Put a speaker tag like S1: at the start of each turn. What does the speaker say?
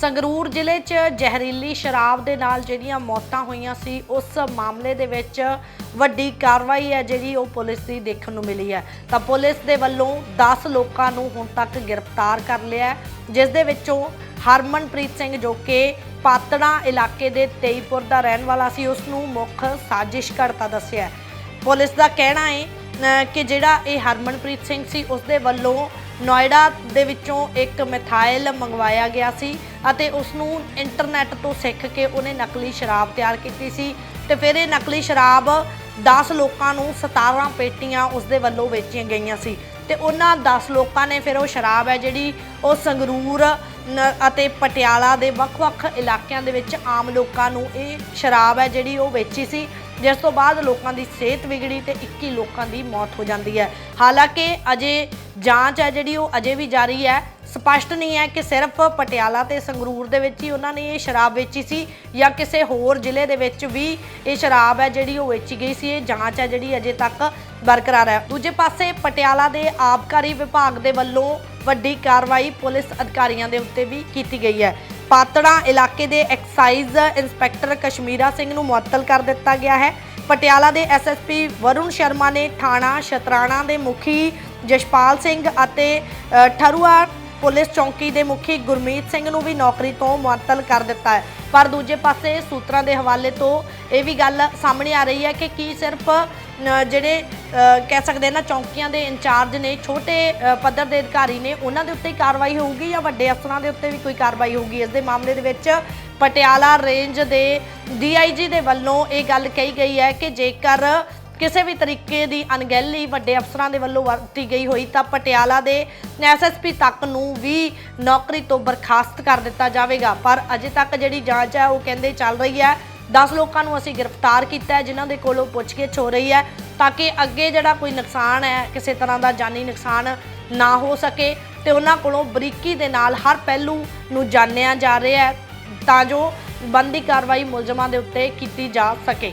S1: ਸੰਗਰੂਰ ਜ਼ਿਲ੍ਹੇ 'ਚ ਜ਼ਹਿਰੀਲੀ ਸ਼ਰਾਬ ਦੇ ਨਾਲ ਜਿਹੜੀਆਂ ਮੌਤਾਂ ਹੋਈਆਂ ਸੀ, ਉਸ ਮਾਮਲੇ ਦੇ ਵਿੱਚ ਵੱਡੀ ਕਾਰਵਾਈ ਹੈ ਜਿਹੜੀ ਉਹ ਪੁਲਿਸ ਦੀ ਦੇਖਣ ਨੂੰ ਮਿਲੀ ਹੈ। ਤਾਂ ਪੁਲਿਸ ਦੇ ਵੱਲੋਂ 10 ਲੋਕਾਂ ਨੂੰ ਹੁਣ ਤੱਕ ਗ੍ਰਿਫਤਾਰ ਕਰ ਲਿਆ ਜਿਸ ਦੇ ਵਿੱਚੋਂ ਹਰਮਨਪ੍ਰੀਤ ਸਿੰਘ ਜੋ ਕਿ ਪਾਤੜਾ ਇਲਾਕੇ ਦੇ ਤੇਈਪੁਰ ਦਾ ਰਹਿਣ ਵਾਲਾ ਸੀ, ਉਸ ਨੂੰ ਮੁੱਖ ਸਾਜ਼ਿਸ਼ ਕਰਤਾ ਦੱਸਿਆ ਪੁਲਿਸ ਦਾ ਕਹਿਣਾ ਹੈ ਕਿ ਜਿਹੜਾ ਇਹ ਹਰਮਨਪ੍ਰੀਤ ਸਿੰਘ ਸੀ, ਉਸ ਦੇ ਵੱਲੋਂ ਨੋਇਡਾ ਦੇ ਵਿੱਚੋਂ ਇੱਕ ਮਿਥਾਈਲ ਮੰਗਵਾਇਆ ਗਿਆ ਸੀ ਅਤੇ ਉਸ ਨੂੰ ਇੰਟਰਨੈਟ ਤੋਂ ਸਿੱਖ ਕੇ ਉਹਨੇ ਨਕਲੀ ਸ਼ਰਾਬ ਤਿਆਰ ਕੀਤੀ ਸੀ ਤੇ ਫਿਰ ਇਹ ਨਕਲੀ ਸ਼ਰਾਬ 10 ਲੋਕਾਂ ਨੂੰ 17 ਪੇਟੀਆਂ ਉਸ ਦੇ ਵੱਲੋਂ ਵੇਚੀਆਂ ਗਈਆਂ ਸੀ ਤੇ ਉਹਨਾਂ 10 ਲੋਕਾਂ ਨੇ ਫਿਰ ਉਹ ਸ਼ਰਾਬ ਹੈ ਜਿਹੜੀ ਉਹ ਸੰਗਰੂਰ, ਨ- ਅਤੇ ਪਟਿਆਲਾ ਦੇ ਵੱਖ-ਵੱਖ ਇਲਾਕਿਆਂ ਦੇ ਵਿੱਚ ਆਮ ਲੋਕਾਂ ਨੂੰ ਇਹ ਸ਼ਰਾਬ ਹੈ ਜਿਹੜੀ ਉਹ ਵੇਚੀ ਸੀ ਜਿਸ ਤੋਂ ਬਾਅਦ ਲੋਕਾਂ ਦੀ ਸਿਹਤ ਵਿਗੜੀ ਤੇ 21 ਲੋਕਾਂ ਦੀ ਮੌਤ ਹੋ ਜਾਂਦੀ ਹੈ। ਹਾਲਾਂਕਿ ਅਜੇ ਜਾਂਚ ਹੈ ਜਿਹੜੀ ਉਹ ਅਜੇ ਵੀ ਜਾਰੀ ਹੈ। ਸਪਸ਼ਟ ਨਹੀਂ ਹੈ ਕਿ ਸਿਰਫ ਪਟਿਆਲਾ ਤੇ ਸੰਗਰੂਰ ਦੇ ਵਿੱਚ ਹੀ ਉਹਨਾਂ ਨੇ ਇਹ ਸ਼ਰਾਬ ਵੇਚੀ ਸੀ ਜਾਂ ਕਿਸੇ ਹੋਰ ਜ਼ਿਲ੍ਹੇ ਦੇ ਵਿੱਚ ਵੀ ਇਹ ਸ਼ਰਾਬ ਹੈ ਜਿਹੜੀ ਉਹ ਵੇਚੀ ਗਈ ਸੀ। ਇਹ ਜਾਂਚ ਹੈ ਜਿਹੜੀ ਅਜੇ ਤੱਕ ਬਰਕਰਾਰ ਹੈ। ਦੂਜੇ ਪਾਸੇ ਪਟਿਆਲਾ ਦੇ ਆਬਕਾਰੀ ਵਿਭਾਗ ਦੇ ਵੱਲੋਂ ਵੱਡੀ ਕਾਰਵਾਈ ਪੁਲਿਸ ਅਧਿਕਾਰੀਆਂ ਦੇ ਉੱਤੇ ਵੀ ਕੀਤੀ ਗਈ ਹੈ। ਪਾਤੜਾ ਇਲਾਕੇ ਦੇ ਐਕਸਾਈਜ਼ ਇੰਸਪੈਕਟਰ ਕਸ਼ਮੀਰਾ ਸਿੰਘ ਨੂੰ ਮੁਅੱਤਲ ਕਰ ਦਿੱਤਾ ਗਿਆ ਹੈ। ਪਟਿਆਲਾ ਦੇ ਐਸਐਸਪੀ ਵਰੁਣ ਸ਼ਰਮਾ ਨੇ ਥਾਣਾ ਸ਼ਤਰਾਣਾ ਦੇ ਮੁਖੀ ਜਸ਼ਪਾਲ ਸਿੰਘ ਅਤੇ ਠਰੂਆ ਪੁਲਿਸ ਚੌਂਕੀ ਦੇ ਮੁਖੀ ਗੁਰਮੀਤ ਸਿੰਘ ਨੂੰ ਵੀ ਨੌਕਰੀ ਤੋਂ ਮੁਅੱਤਲ ਕਰ ਦਿੱਤਾ ਹੈ। ਪਰ ਦੂਜੇ ਪਾਸੇ ਸੂਤਰਾਂ ਦੇ ਹਵਾਲੇ ਤੋਂ ਇਹ ਵੀ ਗੱਲ ਸਾਹਮਣੇ ਆ ਰਹੀ ਹੈ ਕਿ ਕੀ ਸਿਰਫ ਜਿਹੜੇ ਕਹਿ ਸਕਦੇ ਨਾ, ਚੌਂਕੀਆਂ ਦੇ ਇੰਚਾਰਜ ਨੇ, ਛੋਟੇ ਪੱਧਰ ਦੇ ਅਧਿਕਾਰੀ ਨੇ, ਉਹਨਾਂ ਦੇ ਉੱਤੇ ਕਾਰਵਾਈ ਹੋਊਗੀ ਜਾਂ ਵੱਡੇ ਅਫਸਰਾਂ ਦੇ ਉੱਤੇ ਵੀ ਕੋਈ ਕਾਰਵਾਈ ਹੋਊਗੀ? ਇਸ ਦੇ ਮਾਮਲੇ ਦੇ ਵਿੱਚ ਪਟਿਆਲਾ ਰੇਂਜ ਦੇ ਡੀਆਈਜੀ ਦੇ ਵੱਲੋਂ ਇਹ ਗੱਲ ਕਹੀ ਗਈ ਹੈ ਕਿ ਜੇਕਰ ਕਿਸੇ ਵੀ ਤਰੀਕੇ ਦੀ ਅਣਗਹਿਲੀ ਵੱਡੇ ਅਫਸਰਾਂ ਦੇ ਵੱਲੋਂ ਵਰਤੀ ਗਈ ਹੋਈ ਤਾਂ ਪਟਿਆਲਾ ਦੇ ਐਸਐਸਪੀ ਤੱਕ ਨੂੰ ਵੀ ਨੌਕਰੀ ਤੋਂ ਬਰਖਾਸਤ ਕਰ ਦਿੱਤਾ ਜਾਵੇਗਾ। ਪਰ ਅਜੇ ਤੱਕ ਜਿਹੜੀ ਜਾਂਚ ਹੈ, ਉਹ ਕਹਿੰਦੇ ਚੱਲ ਰਹੀ ਹੈ। 10 ਲੋਕਾਂ ਨੂੰ ਅਸੀਂ ਗ੍ਰਿਫਤਾਰ ਕੀਤਾ ਹੈ, ਜਿਨ੍ਹਾਂ ਦੇ ਕੋਲੋਂ ਪੁੱਛਗਿੱਛ ਹੋ ਰਹੀ ਹੈ ਤਾਂ ਕਿ ਅੱਗੇ ਜਿਹੜਾ ਕੋਈ ਨੁਕਸਾਨ ਹੈ, ਕਿਸੇ ਤਰ੍ਹਾਂ ਦਾ ਜਾਨੀ ਨੁਕਸਾਨ ਨਾ ਹੋ ਸਕੇ ਤੇ ਉਹਨਾਂ ਕੋਲੋਂ ਬਰੀਕੀ ਦੇ ਨਾਲ ਹਰ ਪਹਿਲੂ ਨੂੰ ਜਾਣਿਆ ਜਾ ਰਿਹਾ ਹੈ ਤਾਂ ਜੋ ਬੰਦੀ ਕਾਰਵਾਈ ਮੁਲਜ਼ਮਾਂ ਦੇ ਉੱਤੇ ਕੀਤੀ ਜਾ ਸਕੇ।